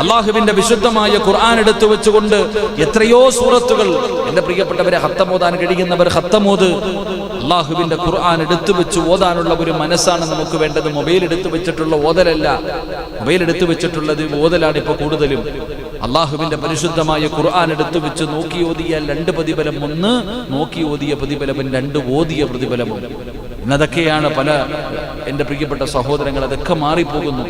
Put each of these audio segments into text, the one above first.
അള്ളാഹുവിന്റെ വിശുദ്ധമായ ഖുർആൻ എടുത്തു വെച്ചുകൊണ്ട് എത്രയോ സൂറത്തുകൾ. എന്റെ പ്രിയപ്പെട്ടവരെ ഹത്തമോദാൻ കഴിയുന്നവർ ഹത്തമോത് അള്ളാഹുവിന്റെ ഖുർആൻ എടുത്തു വെച്ച് ഓതാനുള്ള ഒരു മനസ്സാണ് നമുക്ക് വേണ്ടത്. മൊബൈൽ എടുത്തു വെച്ചിട്ടുള്ള ഓതലല്ല. മൊബൈൽ എടുത്തു വെച്ചിട്ടുള്ളത് ഓതലാണ് ഇപ്പൊ കൂടുതലും. അള്ളാഹുവിന്റെ പരിശുദ്ധമായ ഖുർആൻ എടുത്തു വെച്ച് നോക്കി ഓതിയ രണ്ട് പ്രതിഫലം ഒന്ന് നോക്കി ഓതിയ പ്രതിഫലവും രണ്ട് ഓതിയ പ്രതിഫലവും. എന്നതൊക്കെയാണ് പല എന്റെ പ്രിയപ്പെട്ട സഹോദരങ്ങൾ അതൊക്കെ മാറിപ്പോകുന്നു.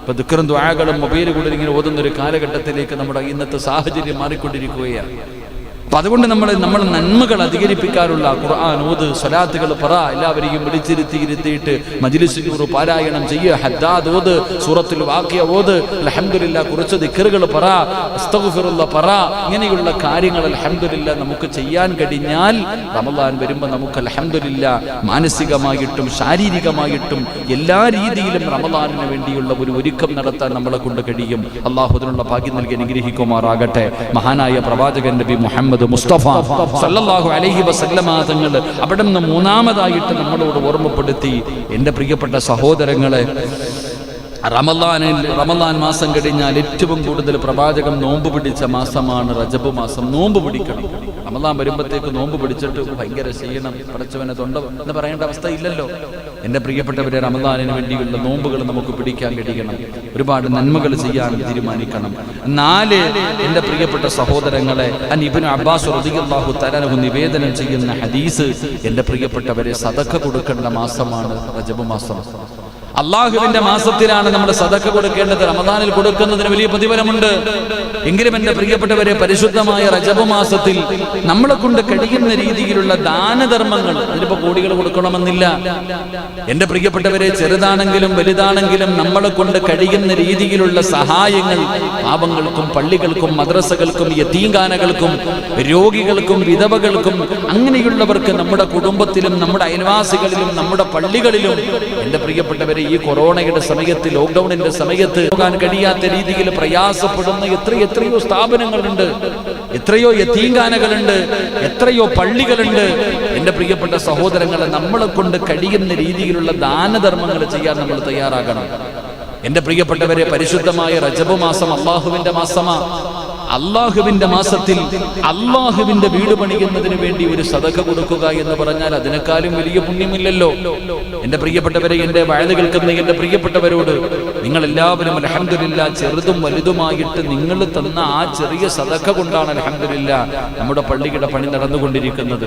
ഇപ്പൊ ദുഃഖറും ദ്വാകളും മൊബൈൽ കൂടെ ഇങ്ങനെ ഓതുന്ന ഒരു കാലഘട്ടത്തിലേക്ക് നമ്മുടെ ഇന്നത്തെ സാഹചര്യം മാറിക്കൊണ്ടിരിക്കുകയാണ്. അപ്പൊ അതുകൊണ്ട് നമ്മൾ നമ്മൾ നന്മകൾ അധികരിപ്പിക്കാനുള്ള ഖുർആൻ ഓത് സ്വലാത്തുകൾ പറ എല്ലാവരെയും വിളിച്ചിരുത്തി ഇരുത്തിയിട്ട് മജിലിസ് പാരായണം ചെയ്യുക ഹദ്ദാദ് ഓത് സൂറത്തിൽ വാക്യ ഓത് അലഹമില്ല കുറച്ച് ദിക്കറുകൾ പറ അസ്തഗ്ഫിറുള്ള പറ ഇങ്ങനെയുള്ള കാര്യങ്ങൾ അലഹമില്ല നമുക്ക് ചെയ്യാൻ കഴിഞ്ഞാൽ റമദാൻ വരുമ്പോൾ നമുക്ക് അലഹമില്ല മാനസികമായിട്ടും ശാരീരികമായിട്ടും എല്ലാ രീതിയിലും റമദാനിന് വേണ്ടിയുള്ള ഒരു ഒരുക്കം നടത്താൻ നമ്മളെ കൊണ്ട് കഴിയും. അള്ളാഹുദിനുള്ള ഭാഗ്യം നൽകി അനുഗ്രഹിക്കുമാറാകട്ടെ. മഹാനായ പ്രവാചകൻ നബി മുഹമ്മദ് മുസ്തഫ സല്ലല്ലാഹു അലൈഹി വസല്ലമ തങ്ങൾ അവിടെ നിന്ന് മൂന്നാമതായിട്ട് നമ്മളോട് ഓർമ്മപ്പെടുത്തി. എന്റെ പ്രിയപ്പെട്ട സഹോദരങ്ങളെ റമലാനിൽ റമദാൻ മാസം കഴിഞ്ഞാൽ ഏറ്റവും കൂടുതൽ പ്രവാചകം നോമ്പ് പിടിച്ച മാസമാണ് റജബ് മാസം. നോമ്പ് പിടിക്കണം. റമദാൻ വരുമ്പോഴത്തേക്ക് നോമ്പ് പിടിച്ചിട്ട് ഭയങ്കര ക്ഷീണം പടച്ചവനെ തൊണ്ട എന്ന് പറയേണ്ട അവസ്ഥ ഇല്ലല്ലോ എന്റെ പ്രിയപ്പെട്ടവരെ റമദാനിന് വേണ്ടിയുള്ള നോമ്പുകൾ നമുക്ക് പിടിക്കാൻ കഴിയണം. ഒരുപാട് നന്മകൾ ചെയ്യാൻ തീരുമാനിക്കണം. നാല് എന്റെ പ്രിയപ്പെട്ട സഹോദരങ്ങളെ അനിബിൻ അബ്ബാസ് റളിയല്ലാഹു തആലാഹു നിവേദനം ചെയ്യുന്ന ഹദീസ് എന്റെ പ്രിയപ്പെട്ടവരെ സതക്ക കൊടുക്കേണ്ട മാസമാണ് റജബ് മാസം. അള്ളാഹുവിന്റെ മാസത്തിലാണ് നമ്മൾ സദക്ക കൊടുക്കേണ്ടത്. റമദാനിൽ കൊടുക്കുന്നതിന് വലിയ പ്രതിഫലമുണ്ട്. എങ്കിലും എന്റെ പ്രിയപ്പെട്ടവരെ പരിശുദ്ധമായ റജബ് മാസത്തിൽ നമ്മളെ കൊണ്ട് കഴിയുന്ന രീതിയിലുള്ള ദാനധർമ്മങ്ങൾ അതിലിപ്പോ കോടികൾ കൊടുക്കണമെന്നില്ല. എന്റെ പ്രിയപ്പെട്ടവരെ ചെറുതാണെങ്കിലും വലുതാണെങ്കിലും നമ്മളെ കൊണ്ട് കഴിയുന്ന രീതിയിലുള്ള സഹായങ്ങൾ പാവങ്ങൾക്കും പള്ളികൾക്കും മദ്രസകൾക്കും യത്തീങ്കാനകൾക്കും രോഗികൾക്കും വിധവകൾക്കും അങ്ങനെയുള്ളവർക്ക് നമ്മുടെ കുടുംബത്തിലും നമ്മുടെ അയൽവാസികളിലും നമ്മുടെ പള്ളികളിലും എന്റെ പ്രിയപ്പെട്ടവരെ ഈ കൊറോണയുടെ സമയത്ത് ലോക്ക്ഡൌണിന്റെ സമയത്ത് പോകാൻ കഴിയാത്ത രീതിയിൽ പ്രയാസപ്പെടുന്ന എത്ര എത്രയോ സ്ഥാപനങ്ങളുണ്ട് എത്രയോ യത്തീങ്കാനകളുണ്ട് എത്രയോ പള്ളികളുണ്ട്. എന്റെ പ്രിയപ്പെട്ട സഹോദരങ്ങളെ നമ്മളെ കൊണ്ട് കഴിയുന്ന രീതിയിലുള്ള ദാനധർമ്മങ്ങൾ ചെയ്യാൻ നമ്മൾ തയ്യാറാകണം. എന്റെ പ്രിയപ്പെട്ടവരെ പരിശുദ്ധമായ റജബ് മാസം അള്ളാഹുവിന്റെ മാസമാ. അള്ളാഹുവിന്റെ മാസത്തിൽ അള്ളാഹുവിന്റെ വീട് പണിയുന്നതിന് വേണ്ടി ഒരു സദക കൊടുക്കുക എന്ന് പറഞ്ഞാൽ അതിനേക്കാളും വലിയ പുണ്യമില്ലല്ലോ. എന്റെ പ്രിയപ്പെട്ടവരെ എന്റെ വയത് കേൾക്കുന്ന എന്റെ പ്രിയപ്പെട്ടവരോട് നിങ്ങൾ എല്ലാവരും അലഹമില്ല ചെറുതും വലുതുമായിട്ട് നിങ്ങൾ തന്ന ആ ചെറിയ സതക കൊണ്ടാണ് അലഹമില്ല നമ്മുടെ പള്ളിയുടെ പണി നടന്നുകൊണ്ടിരിക്കുന്നത്.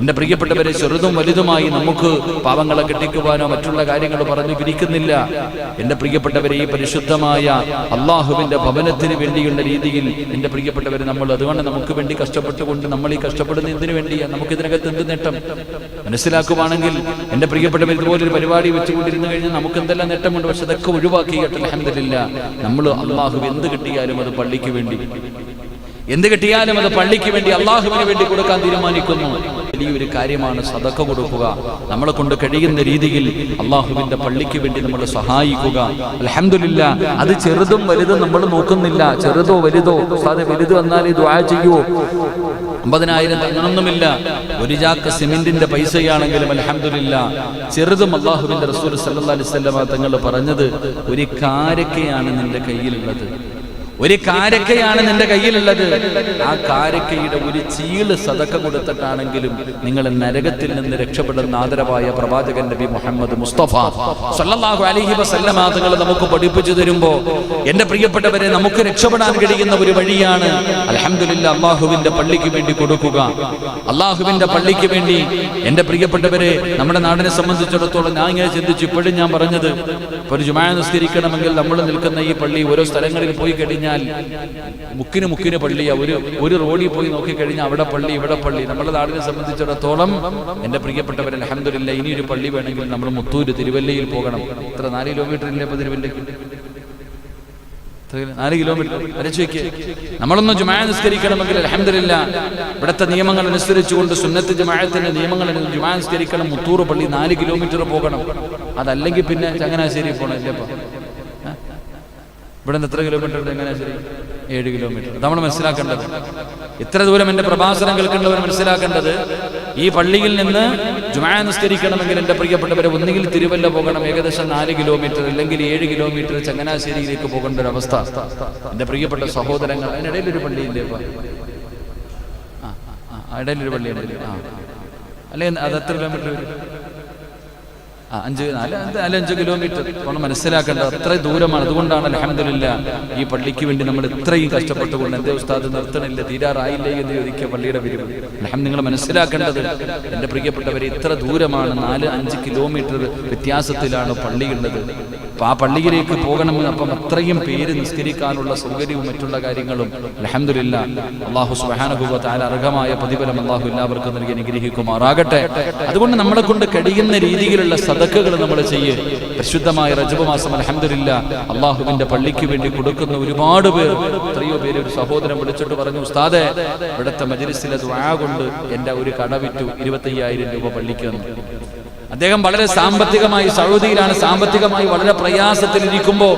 എന്റെ പ്രിയപ്പെട്ടവരെ ചെറുതും വലുതുമായി നമുക്ക് പാവങ്ങളെ കെട്ടിക്കുവാനോ മറ്റുള്ള കാര്യങ്ങൾ പറഞ്ഞു പിരിക്കുന്നില്ല. എന്റെ പ്രിയപ്പെട്ടവരെ ഈ പരിശുദ്ധമായ അള്ളാഹുവിന്റെ ഭവനത്തിന് വേണ്ടിയുള്ള രീതിയിൽ എന്റെ പ്രിയപ്പെട്ടവരെ നമ്മൾ അതുകൊണ്ട് നമുക്ക് വേണ്ടി കഷ്ടപ്പെട്ടുകൊണ്ട് നമ്മൾ ഈ കഷ്ടപ്പെടുന്ന എന്തിനു വേണ്ടിയാ നമുക്ക് ഇതിനകത്ത് എന്ത് നേട്ടം? മനസ്സിലാക്കുവാണെങ്കിൽ എന്റെ പ്രിയപ്പെട്ടവർ ഇതുപോലൊരു പരിപാടി വെച്ചുകൊണ്ടിരുന്നു കഴിഞ്ഞാൽ നമുക്ക് എന്തെല്ലാം നേട്ടമുണ്ട്? പക്ഷെ അതൊക്കെ ഒഴിവാക്കി അലഹമില്ല നമ്മൾ അള്ളാഹു എന്ത് കിട്ടിയാലും അത് പള്ളിക്ക് വേണ്ടി. എന്ത് കിട്ടിയാലും അത് പള്ളിക്ക് വേണ്ടി അള്ളാഹുവിന് വേണ്ടി കൊടുക്കാൻ തീരുമാനിക്കുന്നു. വലിയൊരു കാര്യമാണ് സതക്ക കൊടുക്കുക. നമ്മളെ കൊണ്ട് കഴിയുന്ന രീതിയിൽ അള്ളാഹുവിന്റെ പള്ളിക്ക് വേണ്ടി നമ്മൾ സഹായിക്കുക. അലഹമില്ല അത് ചെറുതും വലുതും നമ്മൾ നോക്കുന്നില്ല. ചെറുതോ വലുതോ വലുത് വന്നാൽ ദ്വാ ചെയ്യുവോ അമ്പതിനായിരം അങ്ങനൊന്നുമില്ല ഒരു ചാക്ക് സിമെന്റിന്റെ പൈസയാണെങ്കിലും അലഹമില്ല ചെറുതും അള്ളാഹുവിന്റെ റസൂൽ സല്ലാ അലിസ്വല്ല തങ്ങൾ പറഞ്ഞത് ഒരു കാരക്കയാണ് നിന്റെ കയ്യിലുള്ളത്. ഒരു കാരക്കയാണ് നിന്റെ കയ്യിലുള്ളത്. ആ കാരക്കയുടെ ഒരു ചീൾ സതക്ക കൊടുത്തിട്ടാണെങ്കിലും നിങ്ങൾ നരകത്തിൽ നിന്ന് രക്ഷപ്പെടുന്ന ആദരവായ പ്രവാചകൻ നബി മുഹമ്മദ് മുസ്തഫ. സല്ലല്ലാഹു അലൈഹി വസല്ലമ തങ്ങൾ നമുക്ക് പഠിപ്പിച്ചു തരുമ്പോ എന്റെ പ്രിയപ്പെട്ടവരെ നമുക്ക് രക്ഷപ്പെടാൻ കഴിയുന്ന ഒരു വഴിയാണ് അൽഹംദുലില്ലാ അള്ളാഹുവിന്റെ പള്ളിക്ക് വേണ്ടി കൊടുക്കുക. അള്ളാഹുവിന്റെ പള്ളിക്ക് വേണ്ടി എന്റെ പ്രിയപ്പെട്ടവരെ നമ്മുടെ നാടിനെ സംബന്ധിച്ചിടത്തോളം ഞാൻ ഇങ്ങനെ ചിന്തിച്ചു ഇപ്പോഴും ഞാൻ പറഞ്ഞത് ഒരു ജുമായ നിസ്കരിക്കണമെങ്കിൽ നമ്മൾ നിൽക്കുന്ന ഈ പള്ളി ഓരോ സ്ഥലങ്ങളിൽ പോയി കഴിഞ്ഞാൽ മുക്കിന് മുക്കിന് പള്ളി ഒരു ഒരു റോഡിൽ പോയി നോക്കിക്കഴിഞ്ഞാൽ അവിടെ പള്ളി ഇവിടെ പള്ളി. നമ്മുടെ നാടിനെ സംബന്ധിച്ചിടത്തോളം എന്റെ പ്രിയപ്പെട്ടവർ അലഹമില്ല ഇനി ഒരു പള്ളി വേണമെങ്കിൽ നമ്മൾ മുത്തൂര് തിരുവല്ലയിൽ പോകണം. ഇത്ര നാല് കിലോമീറ്റർ ഇല്ലേ തിരുവല്ല? നാല് കിലോമീറ്റർ അരച്ചു വെക്ക്. നമ്മളൊന്ന് ജുമായ നിസ്കരിക്കണമെങ്കിൽ അലഹമില്ല ഇവിടുത്തെ നിയമങ്ങൾ അനുസരിച്ചുകൊണ്ട് സുന്നത്ത് ജുമായത്തിന്റെ നിയമങ്ങൾ ജുമാ നിസ്കരിക്കണം മുത്തൂർ പള്ളി നാല് കിലോമീറ്റർ പോകണം. അതല്ലെങ്കിൽ പിന്നെ ചങ്ങനാശ്ശേരി പോകണം ഇല്ലപ്പോ. ഇവിടെ നിന്ന് എത്ര കിലോമീറ്റർ ഉണ്ട്? എങ്ങനെ ശരി? ഏഴ് കിലോമീറ്റർ നമ്മൾ മനസ്സിലാക്കേണ്ടത്. ഇത്ര ദൂരം എന്റെ പ്രഭാഷണം കേൾക്കേണ്ടവർ മനസ്സിലാക്കേണ്ടത് ഈ പള്ളിയിൽ നിന്ന് ജുമാ നിസ്കരിക്കണമെങ്കിൽ എന്റെ പ്രിയപ്പെട്ടവരെ ഒന്നുകിൽ തിരുവല്ല പോകണം ഏകദേശം നാല് കിലോമീറ്റർ അല്ലെങ്കിൽ ഏഴ് കിലോമീറ്റർ ചങ്ങനാശ്ശേരിയിലേക്ക് പോകേണ്ട ഒരു അവസ്ഥ. എന്റെ പ്രിയപ്പെട്ട സഹോദരങ്ങൾ അതിനിടയിൽ ഒരു പള്ളിയില്ലേ ആ ഇടയിലൊരു പള്ളിയുണ്ട് ആ അല്ലെ അത് എത്ര കിലോമീറ്റർ അഞ്ച് നാല് നാല് അഞ്ച് കിലോമീറ്റർ നമ്മൾ മനസ്സിലാക്കേണ്ടത് അത്ര ദൂരമാണ്. അതുകൊണ്ടാണ് അലഹമില്ല ഈ പള്ളിക്ക് വേണ്ടി നമ്മൾ ഇത്രയും കഷ്ടപ്പെട്ടുകൊണ്ട് എന്റെ ഉസ്താദ് നിർത്തണില്ല തീരാറായില്ലേ എന്ന് ചോദിക്കുക പള്ളിയുടെ പിരിവ്. അലഹം നിങ്ങൾ മനസ്സിലാക്കേണ്ടത് എന്റെ പ്രിയപ്പെട്ടവരെ ഇത്ര ദൂരമാണ് നാല് അഞ്ച് കിലോമീറ്റർ വ്യത്യാസത്തിലാണ് പള്ളിയുള്ളത് അപ്പൊ ആ പള്ളിയിലേക്ക് പോകണമെന്ന് അപ്പം അത്രയും പേര് നിസ്കരിക്കാനുള്ള സൗകര്യവും മറ്റുള്ള കാര്യങ്ങളും അലഹമില്ല അള്ളാഹു സുഹാനുഭവത്താൽ അർഹമായ പ്രതിഫലം അള്ളാഹു എല്ലാവർക്കും നൽകി അനുഗ്രഹിക്കുമാറാകട്ടെ. അതുകൊണ്ട് നമ്മളെ കൊണ്ട് കഴിയുന്ന രീതിയിലുള്ള സദക്കുകൾ നമ്മൾ ചെയ്യ്. പ്രശുദ്ധമായ റജബ് മാസം അലഹമില്ല അള്ളാഹുവിന്റെ പള്ളിക്ക് വേണ്ടി കൊടുക്കുന്ന ഒരുപാട് പേർ. എത്രയോ പേര് ഒരു സഹോദരൻ വിളിച്ചിട്ട് പറഞ്ഞു ഉസ്താദെ ഇവിടുത്തെ മജലിസിലെ ദ്വാ കൊണ്ട് എന്റെ ഒരു കട വിറ്റു ഇരുപത്തയ്യായിരം രൂപ പള്ളിക്ക് വന്നു അദ്ദേഹം വളരെ സാമ്പത്തികമായി സൗദിയിലാണ് സാമ്പത്തികമായി വളരെ പ്രയാസത്തിലിരിക്കുമ്പോ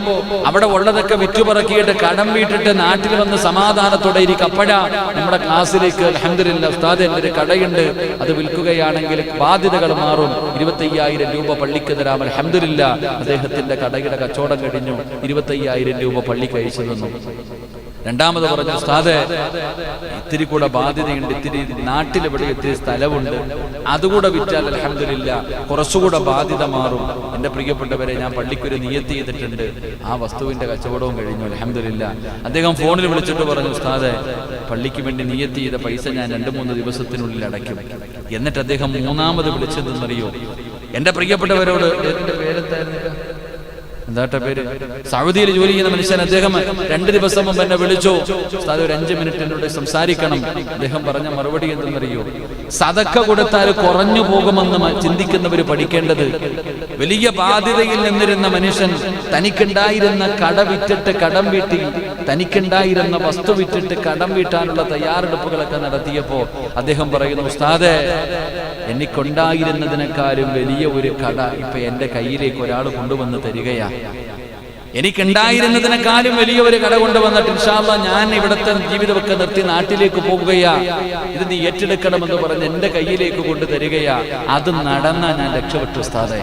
അവിടെ ഉള്ളതൊക്കെ വിറ്റുപറക്കിയിട്ട് കടം വീട്ടിട്ട് നാട്ടിൽ വന്ന് സമാധാനത്തോടെ ഇരിക്കും. അപ്പോഴാ നമ്മുടെ ക്ലാസ്സിലേക്ക് അലഹമില്ല ഉസ്താദ് എന്നൊരു കടയുണ്ട്. അത് വിൽക്കുകയാണെങ്കിൽ ബാധ്യതകൾ മാറും. ഇരുപത്തയ്യായിരം രൂപ പള്ളിക്ക് തരാം. അലഹമില്ല അദ്ദേഹത്തിന്റെ കടയുടെ കച്ചവടം കഴിഞ്ഞു. ഇരുപത്തയ്യായിരം രൂപ പള്ളി കഴിച്ചു തന്നു. രണ്ടാമത് പറഞ്ഞു സാധ ഇത്തിരി കൂടെ ബാധ്യതയുണ്ട് ഇത്തിരി നാട്ടിലെവിടെ ഇത്തിരി സ്ഥലമുണ്ട് അതുകൂടെ വിറ്റാൽ അലഹമില്ല കുറച്ചുകൂടെ ബാധ്യത മാറും. എന്റെ പ്രിയപ്പെട്ടവരെ ഞാൻ പള്ളിക്കൊരു നിയത്തി ചെയ്തിട്ടുണ്ട്. ആ വസ്തുവിന്റെ കച്ചവടവും കഴിഞ്ഞു അലഹമില്ല അദ്ദേഹം ഫോണിൽ വിളിച്ചിട്ട് പറഞ്ഞു ഉസ്താദെ പള്ളിക്ക് വേണ്ടി നിയത്തി ചെയ്ത പൈസ ഞാൻ രണ്ട് മൂന്ന് ദിവസത്തിനുള്ളിൽ അടയ്ക്കും. എന്നിട്ട് അദ്ദേഹം മൂന്നാമത് വിളിച്ചതെന്നറിയോ? എന്റെ പ്രിയപ്പെട്ടവരോട് എന്റെ പേരെന്തായിരുന്നു? എന്താട്ട പേര്? സൗദിയിൽ ജോലി ചെയ്യുന്ന മനുഷ്യൻ അദ്ദേഹം രണ്ട് ദിവസം മുമ്പ് എന്നെ വിളിച്ചു. അത് ഒരു അഞ്ച് മിനിറ്റ് എന്നോട് സംസാരിക്കണം. അദ്ദേഹം പറഞ്ഞ മറുപടി എന്തെന്നറിയോ? സതക്ക കൊടുത്താൽ കുറഞ്ഞു പോകുമെന്ന് ചിന്തിക്കുന്നവർ പഠിക്കേണ്ടത്. വലിയ ബാധ്യതയിൽ നിന്നിരുന്ന മനുഷ്യൻ തനിക്കുണ്ടായിരുന്ന കട വിറ്റിട്ട് കടം വീട്ടി തനിക്കുണ്ടായിരുന്ന വസ്തു വിറ്റിട്ട് കടം വീട്ടാനുള്ള തയ്യാറെടുപ്പുകളൊക്കെ നടത്തിയപ്പോ അദ്ദേഹം പറയുന്നു ഉസ്താദെ എനിക്കുണ്ടായിരുന്നതിനേക്കാളും വലിയ ഒരു കട ഇപ്പൊ എന്റെ കയ്യിലേക്ക് ഒരാൾ കൊണ്ടുവന്ന് തരികയാ. എനിക്കുണ്ടായിരുന്നതിനേക്കാളും വലിയ ഒരു കട കൊണ്ടുവന്നിട്ട് ഇൻഷാല്ല ഞാൻ ഇവിടുത്തെ ജീവിതമൊക്കെ നിർത്തി നാട്ടിലേക്ക് പോവുകയാ. ഇത് നീ ഏറ്റെടുക്കണമെന്ന് പറഞ്ഞ് എന്റെ കയ്യിലേക്ക് കൊണ്ടു തരികയാ അത് നടന്ന ഞാൻ രക്ഷപ്പെട്ടു ഉസ്താദെ.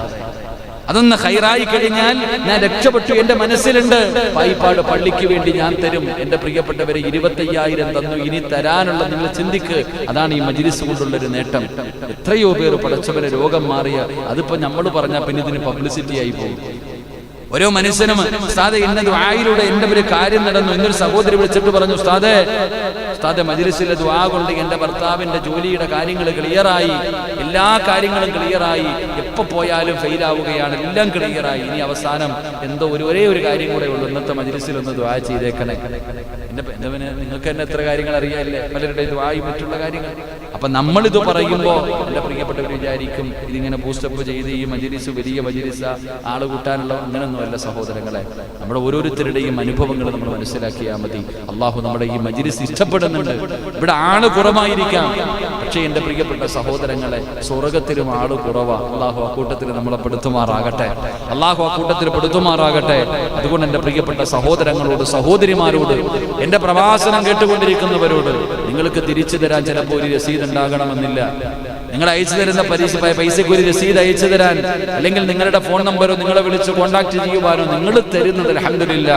അതൊന്ന് ഹൈറായി കഴിഞ്ഞാൽ ഞാൻ രക്ഷപ്പെട്ടു എന്റെ മനസ്സിലുണ്ട്. പായിപ്പാട് പള്ളിക്ക് വേണ്ടി ഞാൻ തരും. എന്റെ പ്രിയപ്പെട്ടവരെ ഇരുപത്തയ്യായിരം തന്നു. ഇനി തരാനുള്ള നിങ്ങൾ ചിന്തിക്ക്. അതാണ് ഈ മജിലിസ് കൊണ്ടുള്ള ഒരു നേട്ടം. എത്രയോ പേർ പടച്ചവരെ രോഗം മാറിയ അതിപ്പോ നമ്മൾ പറഞ്ഞാൽ പിന്നെ ഇതിന് പബ്ലിസിറ്റി ആയി പോകും. ഓരോ മനുഷ്യനും ഉസ്താദെ ഇന്ന ദ്വായിലൂടെ എന്റെ ഒരു കാര്യം നടന്നു. ഇന്നൊരു സഹോദരി വിളിച്ചിട്ട് പറഞ്ഞു ഉസ്താദെ ഉസ്താദെ മജിലിസിലെ ദ്വാ കൊണ്ട് എന്റെ ഭർത്താവിന്റെ ജോലിയുടെ കാര്യങ്ങൾ ക്ലിയറായി. എല്ലാ കാര്യങ്ങളും ക്ലിയറായി. എപ്പോ പോയാലും ഫെയിൽ ആവുകയാണ് എല്ലാം ക്ലിയറായി. ഇനി അവസാനം എന്തോ ഒരു ഒരേ ഒരു കാര്യം കൂടെ ഉള്ളൂ. ഇന്നത്തെ മജിലിസിൽ ഒന്ന് ദ്വാ ചെയ്തേക്കണേ എന്റെ നിങ്ങൾക്ക് തന്നെ എത്ര കാര്യങ്ങൾ അറിയാല്ലേ പലരുടെ ദ്വായി മറ്റുള്ള കാര്യങ്ങൾ. അപ്പൊ നമ്മളിത് പറയുമ്പോൾ എന്റെ പ്രിയപ്പെട്ടവർ വിചാരിക്കും ഇതിങ്ങനെ ബൂസ്റ്റപ്പ് ചെയ്ത് ഈ മജിലിസ് വലിയ മജിലിസ ആൾ കൂട്ടാനുള്ള അങ്ങനെയൊന്നുമല്ല സഹോദരങ്ങളെ. നമ്മുടെ ഓരോരുത്തരുടെയും അനുഭവങ്ങൾ നമ്മൾ മനസ്സിലാക്കിയാൽ മതി. അള്ളാഹു നമ്മുടെ ഈ മജിലിസ് ഇഷ്ടപ്പെടുന്നുണ്ട്. ഇവിടെ ആൾ കുറവായിരിക്കാം. പക്ഷേ എന്റെ പ്രിയപ്പെട്ട സഹോദരങ്ങളെ സ്വർഗത്തിലും ആൾ കുറവാ. അള്ളാഹു അക്കൂട്ടത്തിൽ നമ്മളെ പെടുത്തുമാറാകട്ടെ. അള്ളാഹു അക്കൂട്ടത്തിൽ പെടുത്തുമാറാകട്ടെ. അതുകൊണ്ട് എന്റെ പ്രിയപ്പെട്ട സഹോദരങ്ങളോട് സഹോദരിമാരോട് എന്റെ പ്രവാസനം കേട്ടുകൊണ്ടിരിക്കുന്നവരോട് നിങ്ങൾക്ക് തിരിച്ചു തരാൻ ചിലപ്പോൾ ഒരു രസീത് ഉണ്ടാകണമെന്നില്ല. നിങ്ങൾ അയച്ചു തരുന്ന പരീക്ഷ പൈസയ്ക്ക് ഒരു രസീത് അയച്ചു തരാൻ അല്ലെങ്കിൽ നിങ്ങളുടെ ഫോൺ നമ്പറോ നിങ്ങളെ വിളിച്ച് കോൺടാക്ട് ചെയ്യുവാനോ നിങ്ങൾ തരുന്നത് അലഹമില്ല